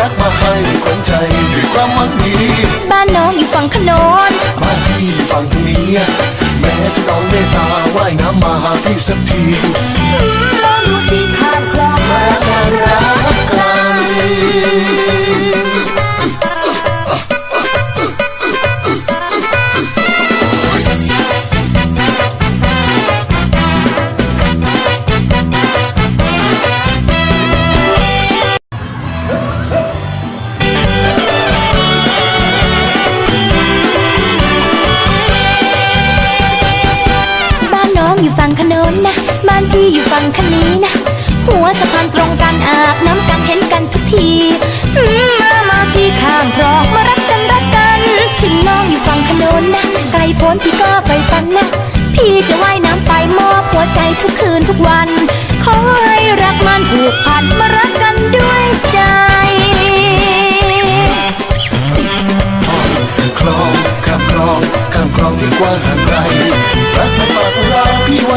รักมาให้ขวัญใจด้วยความหวังดีบ้านน้องอยู่ฝั่งขนนมาพี่ฝั่งทางนี้แม้จะต้องเมตตาว่ายน้ำมาหาพี่สักที พี่อยู่ฝั่งคันนี้นะ หัวสะพานตรงกันอาบน้ำกันเห็นกันทุกทีมามาสิข้ามคลองมารักกันรักกัน ถึงน้องอยู่ฝั่งขนนนะไกลโพ้นพี่ก็ไปฝันนะ พี่จะว่ายน้ำไปมอบหัวใจทุกคืนทุกวัน ขอให้รักมันผูกพันมารักกันด้วยใจคลองข้ามคลองข้ามคลองที่กว้างห่างไกลรักไม่ปากของเรา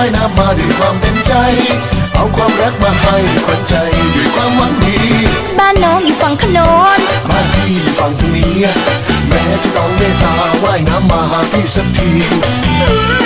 ายน้ำมาด้วยความเต็มใจ เอาความรักมาให้ขวัญใจด้วยความหวังดีบ้านน้องอยู่ฝั่งขนนมาพี่ฝั่งทางนี้แม้จะต้องเมตตาว่ายน้ำมาหาพี่สักที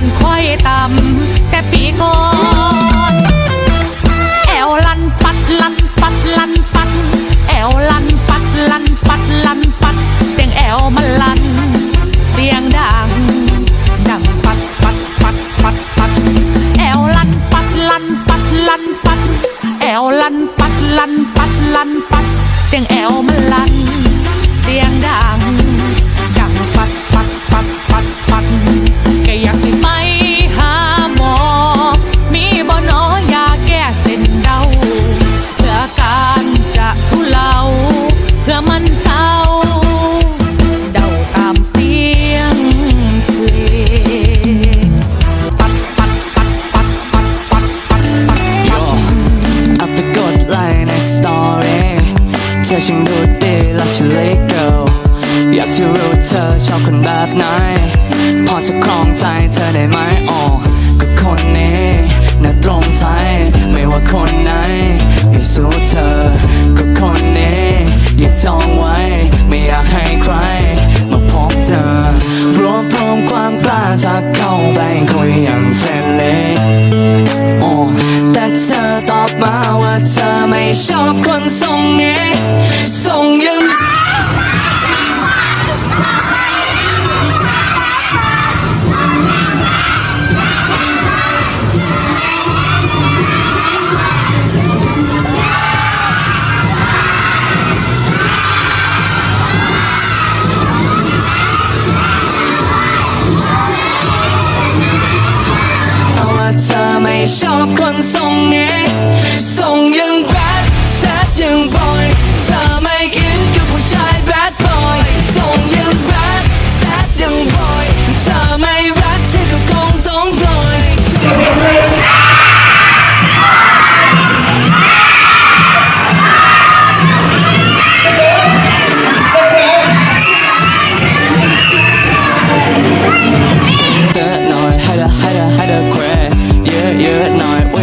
อนค่อยต่ำแต่ปีก่อน ดีและฉันเล็กเกิลอยากจะรู้เธอชอบคนแบบไหน พอจะครองใจเธอได้ไหมอ๋อก็คนนี้น่าตรงใจ ไม่ว่าคนไหนไม่สู้เธอก็คน ชอบคนทรงนี้ทรงอยั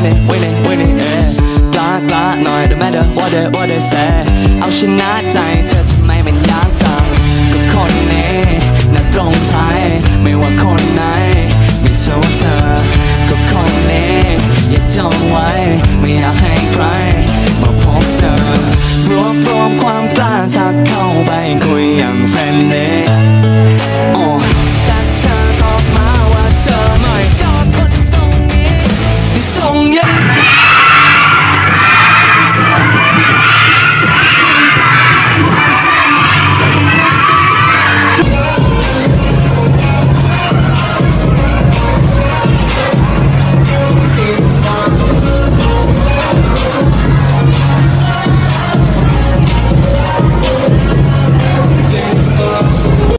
หน่อยวินนี่วินนี่วินนี่เอ๊กล้ากล้าหน่อย no matter what they what they say เอาชนะใจเธอทำไมมันยากจังก็คนนี้น่าตตรงใจไม่ว่าคนไหน